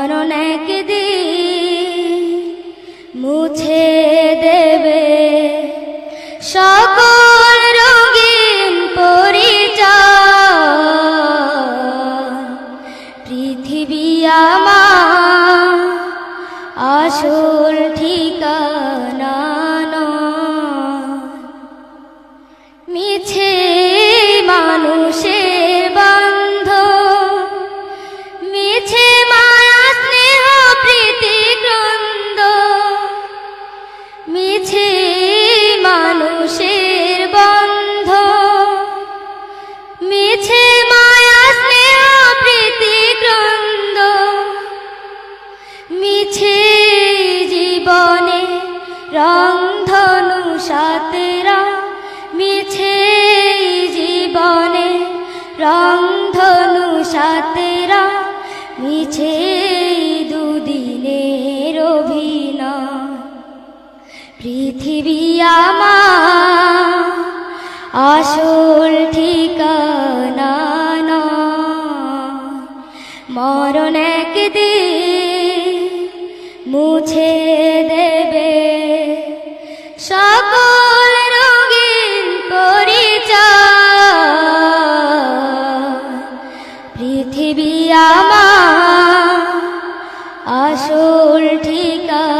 মরণ একদিন মুছে দেবে। সকল রঙিন পরিচয়। পৃথিবী আমার আসল ঠিকানা। মিছে জীবনে রংধনু সাতরা, মিছে জীবনে রংধনু সাতরা, মিছে দুদিনের অভিনয় পৃথিবী আমার আসল ঠিকানা। মরণ একদিন মুছে দেবে। সকল রঙিন পরিচয়। পৃথিবী আমার আসল ঠিকানা।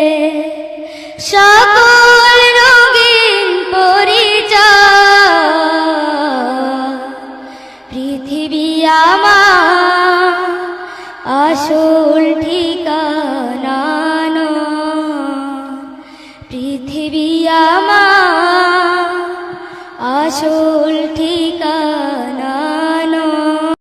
পৃথিবী